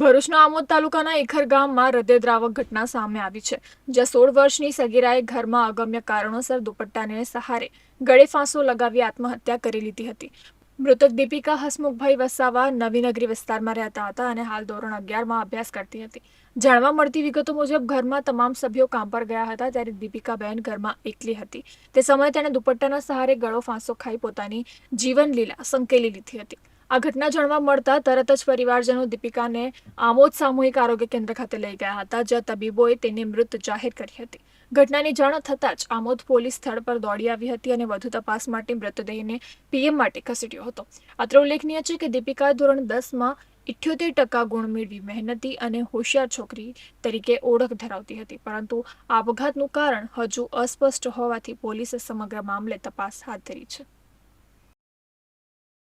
ભરૂચના આમોદ તાલુકાના ઇખર ગામમાં હૃદયદ્રાવક ઘટના સામે આવી છે, જ્યાં સોળ વર્ષની સગીરાએ ઘરમાં અગમ્ય કારણોસર દુપટ્ટાને સહારે ગળે ફાંસો લગાવી આત્મહત્યા કરી લીધી હતી. મૃતક દીપિકા હસમુખભાઈ વસાવા નવીનગરી વિસ્તારમાં રહેતા હતા અને હાલ ધોરણ અગિયારમાં અભ્યાસ કરતી હતી. જાણવા મળતી વિગતો મુજબ ઘરમાં તમામ સભ્યો કામ પર ગયા હતા ત્યારે દીપિકાબેન ઘરમાં એકલી હતી. તે સમયે તેણે દુપટ્ટાના સહારે ગળો ફાંસો ખાઈ પોતાની જીવન લીલા સંકેલી લીધી હતી. આ ઘટના જાણવા મળતા તરત જ પરિવારજનો દીપિકાને આમોદ સામૂહિક આરોગ્ય કેન્દ્ર ખાતે લઈ ગયા હતા, જ્યાં તબીબોએ તેને મૃત જાહેર કરી હતી. ઘટનાની જાણ થતાં જ આમોદ પોલીસ સ્થળ પર દોડી આવી હતી અને વધુ તપાસ માટે મૃતદેહને પીએમ માટે ખસેડ્યો હતો. અત્રે ઉલ્લેખનીય છે કે દીપિકા ધોરણ દસમાં ઇઠ્યોતેર ટકા ગુણ મેળવી મહેનતી અને હોશિયાર છોકરી તરીકે ઓળખ ધરાવતી હતી, પરંતુ આપઘાતનું કારણ હજુ અસ્પષ્ટ હોવાથી પોલીસે સમગ્ર મામલે તપાસ હાથ ધરી છે.